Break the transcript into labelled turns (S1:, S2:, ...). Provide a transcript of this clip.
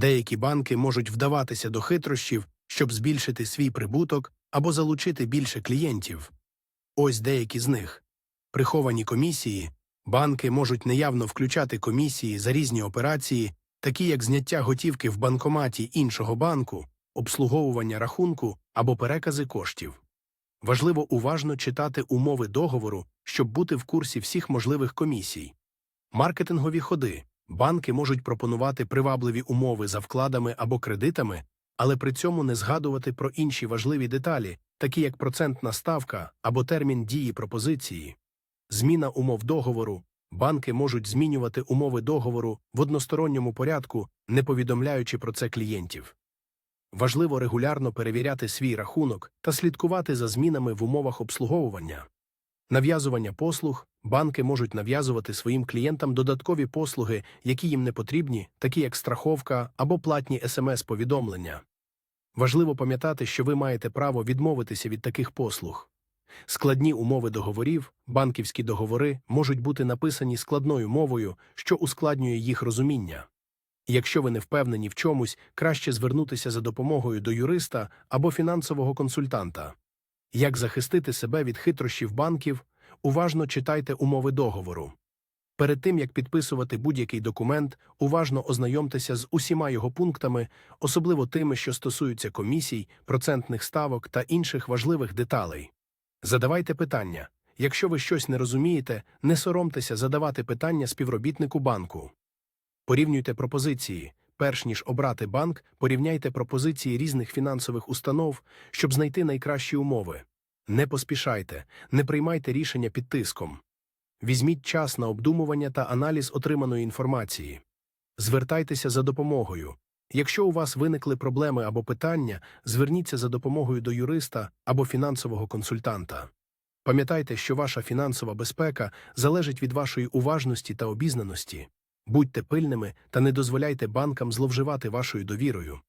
S1: Деякі банки можуть вдаватися до хитрощів, щоб збільшити свій прибуток або залучити більше клієнтів. Ось деякі з них. Приховані комісії. Банки можуть неявно включати комісії за різні операції, такі як зняття готівки в банкоматі іншого банку, обслуговування рахунку або перекази коштів. Важливо уважно читати умови договору, щоб бути в курсі всіх можливих комісій. Маркетингові ходи. Банки можуть пропонувати привабливі умови за вкладами або кредитами, але при цьому не згадувати про інші важливі деталі, такі як процентна ставка або термін дії пропозиції. Зміна умов договору. Банки можуть змінювати умови договору в односторонньому порядку, не повідомляючи про це клієнтів. Важливо регулярно перевіряти свій рахунок та слідкувати за змінами в умовах обслуговування. Нав'язування послуг банки можуть нав'язувати своїм клієнтам додаткові послуги, які їм не потрібні, такі як страховка або платні смс-повідомлення. Важливо пам'ятати, що ви маєте право відмовитися від таких послуг. Складні умови договорів, банківські договори можуть бути написані складною мовою, що ускладнює їх розуміння. Якщо ви не впевнені в чомусь, краще звернутися за допомогою до юриста або фінансового консультанта. Як захистити себе від хитрощів банків, уважно читайте умови договору. Перед тим, як підписувати будь-який документ, уважно ознайомтеся з усіма його пунктами, особливо тими, що стосуються комісій, процентних ставок та інших важливих деталей. Задавайте питання. Якщо ви щось не розумієте, не соромтеся задавати питання співробітнику банку. Порівнюйте пропозиції. Перш ніж обрати банк, порівняйте пропозиції різних фінансових установ, щоб знайти найкращі умови. Не поспішайте, не приймайте рішення під тиском. Візьміть час на обдумування та аналіз отриманої інформації. Звертайтеся за допомогою. Якщо у вас виникли проблеми або питання, зверніться за допомогою до юриста або фінансового консультанта. Пам'ятайте, що ваша фінансова безпека залежить від вашої уважності та обізнаності. Будьте пильними та не дозволяйте банкам зловживати вашою довірою.